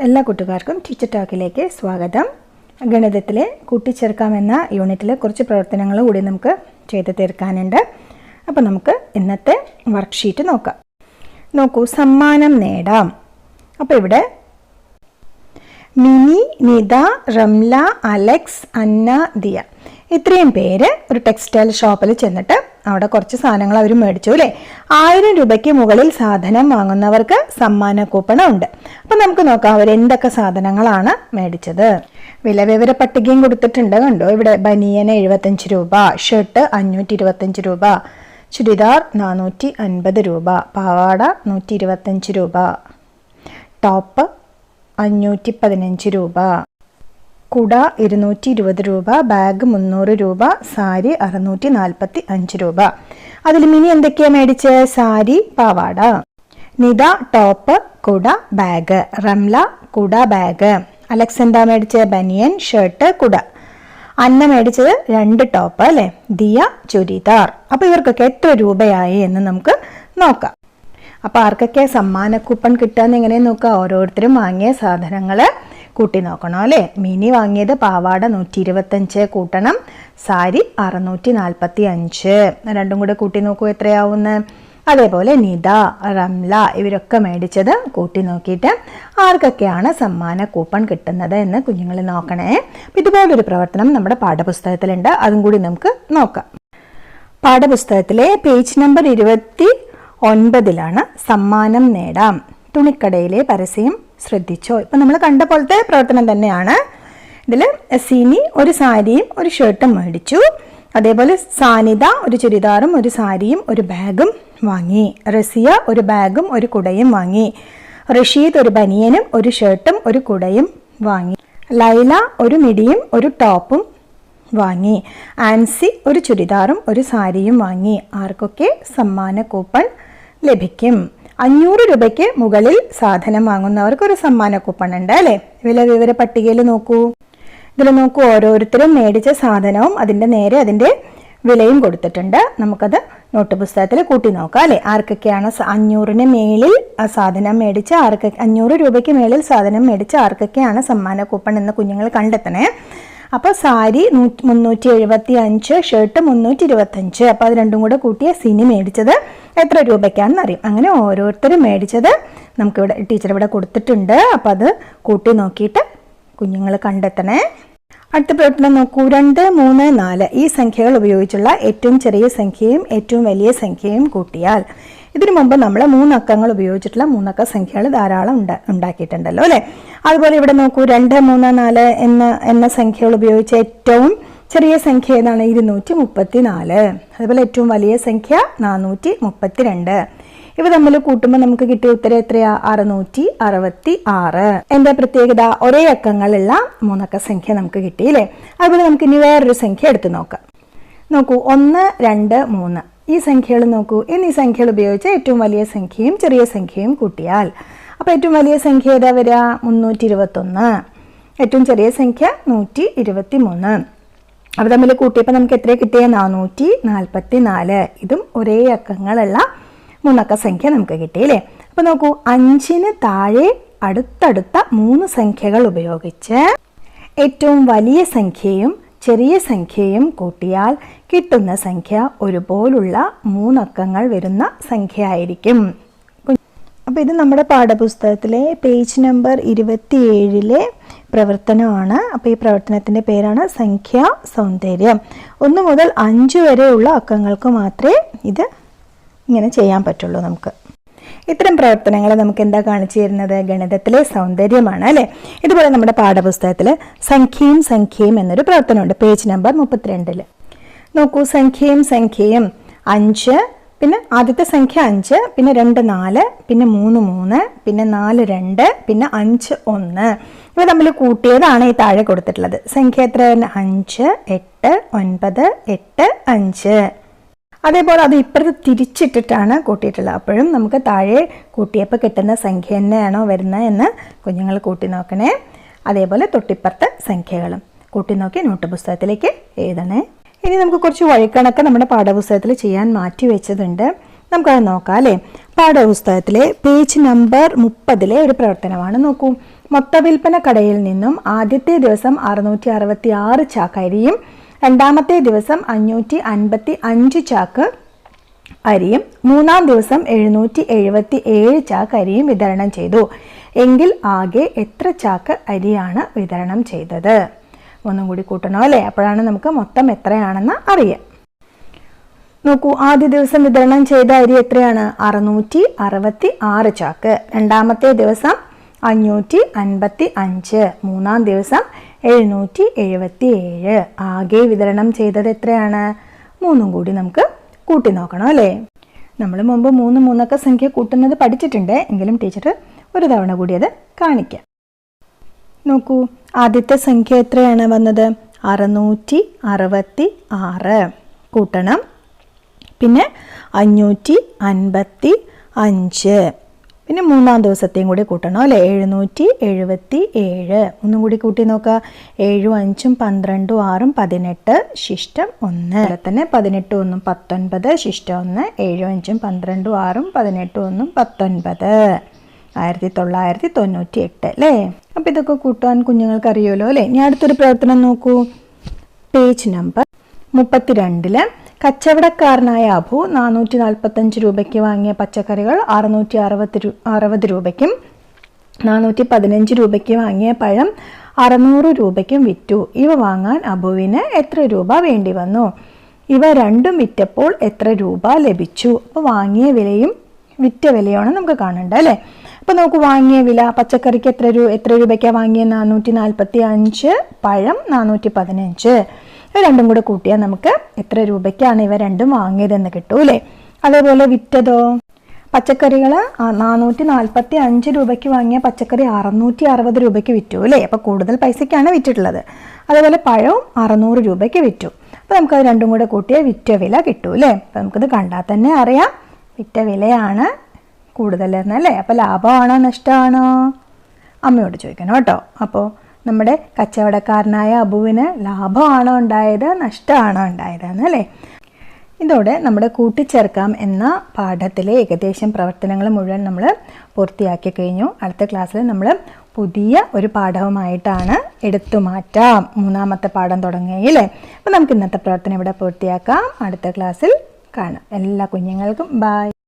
എല്ലാ കൂട്ടുകാർക്കും ടീച്ചർ ടോക്കിലേക്ക് സ്വാഗതം. ഗണിതത്തിലെ കൂട്ടിച്ചേർക്കാമെന്ന യൂണിറ്റിലെ കുറച്ച് പ്രവർത്തനങ്ങൾ കൂടി നമുക്ക് ചെയ്തു തീർക്കാനുണ്ട്. അപ്പോൾ നമുക്ക് ഇന്നത്തെ വർക്ക്ഷീറ്റ് നോക്കാം. നോക്കൂ സമ്മാനം നേടാം. അപ്പോൾ ഇവിടെ മിനി നിത റംല അലക്സ് അന്ന ദിയ. ഇത്രയും പേര് ഒരു ടെക്സ്റ്റൈൽ ഷോപ്പിൽ ചെന്നിട്ട് അവിടെ കുറച്ച് സാധനങ്ങൾ അവർ മേടിച്ചു അല്ലേ? ആയിരം രൂപയ്ക്ക് മുകളിൽ സാധനം വാങ്ങുന്നവർക്ക് സമ്മാന കൂപ്പണം ഉണ്ട്. അപ്പം നമുക്ക് നോക്കാം അവർ എന്തൊക്കെ സാധനങ്ങളാണ് മേടിച്ചത്. വില വിവര പട്ടികയും കൊടുത്തിട്ടുണ്ട് കണ്ടോ? ഇവിടെ ബനിയന് എഴുപത്തഞ്ച് രൂപ ഷർട്ട് അഞ്ഞൂറ്റി ഇരുപത്തഞ്ച് രൂപ ചുരിദാർ നാനൂറ്റി അൻപത് രൂപ പാവാട നൂറ്റി ഇരുപത്തഞ്ച് രൂപ ടോപ്പ് അഞ്ഞൂറ്റി പതിനഞ്ച് രൂപ. കുട ഇരുന്നൂറ്റി ഇരുപത് രൂപ ബാഗ് മുന്നൂറ് രൂപ സാരി അറുന്നൂറ്റി നാൽപ്പത്തി അഞ്ച് രൂപ. അതിൽ മിനി എന്തൊക്കെയാ മേടിച്ച്? സാരി പാവാട. നിത ടോപ്പ് കുട ബാഗ് റംല കുട ബാഗ് അലക്സണ്ട മേടിച്ച? ബനിയൻ ഷർട്ട് കുട. അന്ന മേടിച്ചത് രണ്ട് ടോപ്പ് അല്ലെ? ദിയ ചുരിദാർ. അപ്പൊ ഇവർക്കൊക്കെ എത്ര രൂപയായി എന്ന് നമുക്ക് നോക്കാം. അപ്പൊ ആർക്കൊക്കെ സമ്മാന കൂപ്പൺ കിട്ടാന്ന് എങ്ങനെ നോക്കാം ഓരോരുത്തരും വാങ്ങിയ സാധനങ്ങൾ കൂട്ടി നോക്കണം അല്ലേ? മിനി വാങ്ങിയത് പാവാട നൂറ്റി ഇരുപത്തഞ്ച് കൂട്ടണം സാരി അറുന്നൂറ്റി നാൽപ്പത്തി അഞ്ച് രണ്ടും കൂടെ കൂട്ടി നോക്കൂ എത്രയാവുന്ന? അതേപോലെ നിത റംല ഇവരൊക്കെ മേടിച്ചത് കൂട്ടി നോക്കിയിട്ട് ആർക്കൊക്കെയാണ് സമ്മാന കൂപ്പൺ കിട്ടുന്നത് എന്ന് കുഞ്ഞുങ്ങൾ നോക്കണേ. ഇതുപോലൊരു പ്രവർത്തനം നമ്മുടെ പാഠപുസ്തകത്തിലുണ്ട്. അതും കൂടി നമുക്ക് നോക്കാം. പാഠപുസ്തകത്തിലെ പേജ് നമ്പർ ഇരുപത്തി ഒൻപതിലാണ് സമ്മാനം നേടാം. തുണിക്കടയിലെ പരസ്യം ശ്രദ്ധിച്ചോ? ഇപ്പം നമ്മൾ കണ്ട പോലത്തെ പ്രവർത്തനം തന്നെയാണ്. ഇതിൽ സിനി ഒരു സാരിയും ഒരു ഷർട്ടും മേടിച്ചു. അതേപോലെ സാനിത ഒരു ചുരിദാറും ഒരു സാരിയും ഒരു ബാഗും വാങ്ങി. റസിയ ഒരു ബാഗും ഒരു കുടയും വാങ്ങി. റഷീദ് ഒരു ബനിയനും ഒരു ഷർട്ടും ഒരു കുടയും വാങ്ങി. ലൈല ഒരു മിടിയും ഒരു ടോപ്പും വാങ്ങി. ആൻസി ഒരു ചുരിദാറും ഒരു സാരിയും വാങ്ങി. ആർക്കൊക്കെ സമ്മാന കൂപ്പൺ ലഭിക്കും? അഞ്ഞൂറ് രൂപയ്ക്ക് മുകളിൽ സാധനം വാങ്ങുന്നവർക്ക് ഒരു സമ്മാന കൂപ്പൺ ഉണ്ട് അല്ലേ? വില വിവര പട്ടികയിൽ നോക്കൂ. ഇതിൽ നോക്കൂ ഓരോരുത്തരും മേടിച്ച സാധനവും അതിന്റെ നേരെ അതിന്റെ വിലയും കൊടുത്തിട്ടുണ്ട്. നമുക്കത് നോട്ട് പുസ്തകത്തിൽ കൂട്ടി നോക്കാം അല്ലേ? ആർക്കൊക്കെയാണ് അഞ്ഞൂറിന് മേളിൽ ആ സാധനം മേടിച്ച ആർക്ക് അഞ്ഞൂറ് രൂപയ്ക്ക് മേളിൽ സാധനം മേടിച്ച ആർക്കൊക്കെയാണ് സമ്മാന കൂപ്പൺ എന്ന് കുഞ്ഞുങ്ങൾ കണ്ടെത്തണേ? അപ്പോൾ സാരി നൂറ്റി മുന്നൂറ്റി എഴുപത്തി അഞ്ച് ഷർട്ട് മുന്നൂറ്റി ഇരുപത്തഞ്ച് അപ്പോൾ അത് രണ്ടും കൂടെ കൂട്ടിയ സിനി മേടിച്ചത് എത്ര രൂപയ്ക്കാണെന്ന് അറിയും. അങ്ങനെ ഓരോരുത്തരും മേടിച്ചത് നമുക്കിവിടെ ടീച്ചർ ഇവിടെ കൊടുത്തിട്ടുണ്ട്. അപ്പം അത് കൂട്ടി നോക്കിയിട്ട് കുഞ്ഞുങ്ങൾ കണ്ടെത്തണേ. അടുത്ത പ്രവർത്തനം നോക്കൂ. രണ്ട് മൂന്ന് നാല്. ഈ സംഖ്യകൾ ഉപയോഗിച്ചുള്ള ഏറ്റവും ചെറിയ സംഖ്യയും ഏറ്റവും വലിയ സംഖ്യയും കൂട്ടിയാൽ ഇതിനു മുമ്പ് നമ്മൾ മൂന്നക്കങ്ങൾ ഉപയോഗിച്ചിട്ടുള്ള മൂന്നക്ക സംഖ്യകൾ ധാരാളം ഉണ്ട ഉണ്ടാക്കിയിട്ടുണ്ടല്ലോ അല്ലേ? അതുപോലെ ഇവിടെ നോക്കൂ. രണ്ട് മൂന്ന് നാല് എന്ന എന്ന സംഖ്യകൾ ഉപയോഗിച്ച് ഏറ്റവും ചെറിയ സംഖ്യ ഏതാണ്? ഇരുന്നൂറ്റി മുപ്പത്തി നാല് അതുപോലെ ഏറ്റവും വലിയ സംഖ്യ നാനൂറ്റി മുപ്പത്തി രണ്ട് ഇവ തമ്മിൽ കൂട്ടുമ്പോൾ നമുക്ക് കിട്ടിയ ഉത്തരം എത്രയാ? അറുന്നൂറ്റി അറുപത്തി ആറ് എന്താ പ്രത്യേകത? ഒരേ അക്കങ്ങളുള്ള മൂന്നക്ക സംഖ്യ നമുക്ക് കിട്ടിയില്ലേ അതുപോലെ നമുക്ക് ഇനി വേറൊരു സംഖ്യ എടുത്തു നോക്കാം. നോക്കൂ ഒന്ന് രണ്ട് മൂന്ന്. ഈ സംഖ്യകൾ നോക്കൂ. എന്നീ സംഖ്യകൾ ഉപയോഗിച്ച് ഏറ്റവും വലിയ സംഖ്യയും ചെറിയ സംഖ്യയും കൂട്ടിയാൽ. അപ്പോൾ ഏറ്റവും വലിയ സംഖ്യ ഏതാ വരിക? മുന്നൂറ്റി ഇരുപത്തൊന്ന് ഏറ്റവും ചെറിയ സംഖ്യ നൂറ്റി ഇരുപത്തി മൂന്ന് അവ തമ്മിൽ കൂട്ടിയപ്പോൾ നമുക്ക് എത്ര കിട്ടിയ? നാനൂറ്റി നാൽപ്പത്തി നാല് ഇതും ഒരേ അക്കങ്ങളുള്ള മൂന്നക്ക സംഖ്യ നമുക്ക് കിട്ടിയില്ലേ അപ്പോൾ നോക്കൂ അഞ്ചിന് താഴെ അടുത്തടുത്ത മൂന്ന് സംഖ്യകൾ ഉപയോഗിച്ച് ഏറ്റവും വലിയ സംഖ്യയും ചെറിയ സംഖ്യയും കൂട്ടിയാൽ കിട്ടുന്ന സംഖ്യ ഒരുപോലുള്ള മൂന്നക്കങ്ങൾ വരുന്ന സംഖ്യ ആയിരിക്കും അപ്പോൾ ഇത് നമ്മുടെ പാഠപുസ്തകത്തിലെ പേജ് നമ്പർ ഇരുപത്തിയേഴിലെ പ്രവർത്തനമാണ്. അപ്പോൾ ഈ പ്രവർത്തനത്തിന്റെ പേരാണ് സംഖ്യാ സൗന്ദര്യം. ഒന്ന് മുതൽ അഞ്ച് വരെയുള്ള അക്കങ്ങൾക്ക് മാത്രമേ ഇത് ഇങ്ങനെ ചെയ്യാൻ പറ്റുള്ളൂ നമുക്ക്. ഇത്തരം പ്രവർത്തനങ്ങൾ നമുക്ക് എന്താ കാണിച്ചു തരുന്നത്? ഗണിതത്തിലെ സൗന്ദര്യമാണ് അല്ലേ? ഇതുപോലെ നമ്മുടെ പാഠപുസ്തകത്തിൽ സംഖ്യയും സംഖ്യയും എന്നൊരു പ്രവർത്തനമുണ്ട്. പേജ് നമ്പർ മുപ്പത്തിരണ്ടിൽ നോക്കൂ സംഖ്യയും സംഖ്യയും അഞ്ച് പിന്നെ ആദ്യത്തെ സംഖ്യ അഞ്ച് പിന്നെ രണ്ട് നാല് പിന്നെ മൂന്ന് മൂന്ന് പിന്നെ നാല് രണ്ട് പിന്നെ അഞ്ച് ഒന്ന്. ഇവ തമ്മിൽ കൂട്ടിയതാണ് ഈ താഴെ കൊടുത്തിട്ടുള്ളത്. സംഖ്യ എത്ര? അഞ്ച് എട്ട് ഒൻപത് എട്ട് അഞ്ച്. അതേപോലെ അത് ഇപ്പുറത്ത് തിരിച്ചിട്ടിട്ടാണ് കൂട്ടിയിട്ടുള്ളത്. അപ്പോഴും നമുക്ക് താഴെ കൂട്ടിയപ്പോൾ കിട്ടുന്ന സംഖ്യ തന്നെയാണോ വരുന്നത് എന്ന് കുഞ്ഞുങ്ങൾ കൂട്ടി നോക്കണേ. അതേപോലെ തൊട്ടിപ്പുറത്തെ സംഖ്യകളും കൂട്ടി നോക്കി നോട്ട് പുസ്തകത്തിലേക്ക് എഴുതണേ. ഇനി നമുക്ക് കുറച്ച് വഴിക്കണക്ക് നമ്മുടെ പാഠപുസ്തകത്തിൽ ചെയ്യാൻ മാറ്റി വെച്ചതുണ്ട്. നമുക്കത് നോക്കാം അല്ലേ? പാഠപുസ്തകത്തിലെ പേജ് നമ്പർ മുപ്പതിലെ ഒരു പ്രവർത്തനമാണ്. നോക്കൂ. മൊത്ത വിൽപ്പന കടയിൽ നിന്നും ആദ്യത്തെ ദിവസം അറുന്നൂറ്റി അറുപത്തി ആറ് ചാക്ക് അരിയും രണ്ടാമത്തെ ദിവസം അഞ്ഞൂറ്റി അൻപത്തി അഞ്ച് ചാക്ക് അരിയും മൂന്നാം ദിവസം എഴുന്നൂറ്റി എഴുപത്തി ഏഴ് ചാക്ക് അരിയും വിതരണം ചെയ്തു. എങ്കിൽ ആകെ എത്ര ചാക്ക് അരിയാണ് വിതരണം ചെയ്തത്? ഒന്നും കൂടി കൂട്ടണം അല്ലേ? അപ്പോഴാണ് നമുക്ക് മൊത്തം എത്രയാണെന്ന് അറിയാം. നോക്കൂ ആദ്യ ദിവസം വിതരണം ചെയ്ത അരി എത്രയാണ്? അറുന്നൂറ്റി അറുപത്തി ആറ് ചാക്ക്. രണ്ടാമത്തെ ദിവസം അഞ്ഞൂറ്റി അൻപത്തി അഞ്ച്. മൂന്നാം ദിവസം എഴുന്നൂറ്റി എഴുപത്തി ഏഴ്. ആകെ വിതരണം ചെയ്തത് എത്രയാണ്? മൂന്നും കൂടി നമുക്ക് കൂട്ടി നോക്കണം അല്ലേ? നമ്മൾ മുമ്പ് മൂന്ന് മൂന്നൊക്കെ സംഖ്യ കൂട്ടുന്നത് പഠിച്ചിട്ടുണ്ട്. എങ്കിലും ടീച്ചർ ഒരു തവണ കൂടി അത് കാണിക്കാം. നോക്കൂ. ആദ്യത്തെ സംഖ്യ എത്രയാണ് വന്നത്? അറുന്നൂറ്റി അറുപത്തി ആറ്. കൂട്ടണം. പിന്നെ അഞ്ഞൂറ്റി അൻപത്തി അഞ്ച്. പിന്നെ മൂന്നാം ദിവസത്തെയും കൂടി കൂട്ടണം അല്ലേ? എഴുന്നൂറ്റി എഴുപത്തി ഏഴ്. ഒന്നും കൂടി കൂട്ടി നോക്കുക. ഏഴും അഞ്ചും പന്ത്രണ്ടും ആറും പതിനെട്ട് ശിഷ്ടം ഒന്ന്. അതുപോലെ തന്നെ? പതിനെട്ട് ഒന്നും പത്തൊൻപത് ശിഷ്ടം ഒന്ന്. ഏഴും അഞ്ചും പന്ത്രണ്ടും ആറും പതിനെട്ടും ഒന്നും പത്തൊൻപത്. ആയിരത്തി തൊള്ളായിരത്തി തൊണ്ണൂറ്റി എട്ട് അല്ലേ? അപ്പം ഇതൊക്കെ കൂട്ടാൻ കുഞ്ഞുങ്ങൾക്ക് അറിയുമല്ലോ അല്ലേ? ഞാൻ അടുത്തൊരു പ്രവർത്തനം നോക്കൂ. പേജ് നമ്പർ മുപ്പത്തിരണ്ടിൽ കച്ചവടക്കാരനായ അബു നാനൂറ്റി നാൽപ്പത്തഞ്ച് രൂപയ്ക്ക് വാങ്ങിയ പച്ചക്കറികൾ അറുന്നൂറ്റി അറുപത്തി അറുപത് രൂപയ്ക്കും നാനൂറ്റി പതിനഞ്ച് രൂപയ്ക്ക് വാങ്ങിയ പഴം അറുന്നൂറ് രൂപയ്ക്കും വിറ്റു. ഇവ വാങ്ങാൻ അബുവിന് എത്ര രൂപ വേണ്ടി വന്നു? ഇവ രണ്ടും വിറ്റപ്പോൾ എത്ര രൂപ ലഭിച്ചു? അപ്പോൾ വാങ്ങിയ വിലയും വിറ്റ വിലയാണ് നമുക്ക് കാണേണ്ടത് അല്ലേ? അപ്പോൾ നമുക്ക് വാങ്ങിയ വില പച്ചക്കറിക്ക് എത്ര രൂപ എത്ര രൂപയ്ക്കാണ് വാങ്ങിയ നാനൂറ്റി നാൽപ്പത്തി അഞ്ച് പഴം നാനൂറ്റി പതിനഞ്ച് ഇവ രണ്ടും കൂടെ കൂട്ടിയാൽ നമുക്ക് എത്ര രൂപയ്ക്കാണ് ഇവ രണ്ടും വാങ്ങിയതെന്ന് കിട്ടൂലേ അതേപോലെ വിറ്റതോ? പച്ചക്കറികൾ നാനൂറ്റി നാൽപ്പത്തി അഞ്ച് രൂപയ്ക്ക് വാങ്ങിയ പച്ചക്കറി അറുന്നൂറ്റി അറുപത് രൂപയ്ക്ക് വിറ്റു അല്ലേ? അപ്പോൾ കൂടുതൽ പൈസയ്ക്കാണ് വിറ്റിട്ടുള്ളത്. അതേപോലെ പഴവും അറുന്നൂറ് രൂപയ്ക്ക് വിറ്റു. അപ്പോൾ നമുക്കത് രണ്ടും കൂടെ കൂട്ടിയ വിറ്റ വില കിട്ടൂ അല്ലേ? അപ്പോൾ നമുക്കിത് കണ്ടാൽ തന്നെ അറിയാം. വിറ്റ വിലയാണ് കൂടുതലെന്നല്ലേ? അപ്പോൾ ലാഭമാണോ നഷ്ടമാണോ? അമ്മയോട് ചോദിക്കണം കേട്ടോ. അപ്പോൾ നമ്മുടെ കച്ചവടക്കാരനായ അബുവിന് ലാഭമാണോ ഉണ്ടായത് നഷ്ടമാണോ ഉണ്ടായത് എന്നല്ലേ ഇതോടെ നമ്മുടെ കൂട്ടിച്ചേർക്കാം എന്ന പാഠത്തിലെ ഏകദേശം പ്രവർത്തനങ്ങൾ മുഴുവൻ നമ്മൾ പൂർത്തിയാക്കി കഴിഞ്ഞു. അടുത്ത ക്ലാസ്സിൽ നമ്മൾ പുതിയ ഒരു പാഠവുമായിട്ടാണ് എടുത്തു മാറ്റാം. മൂന്നാമത്തെ പാഠം തുടങ്ങുകയല്ലേ അപ്പോൾ നമുക്ക് ഇന്നത്തെ പ്രവർത്തനം ഇവിടെ പൂർത്തിയാക്കാം. അടുത്ത ക്ലാസ്സിൽ കാണാം. എല്ലാ കുഞ്ഞുങ്ങൾക്കും ബായ്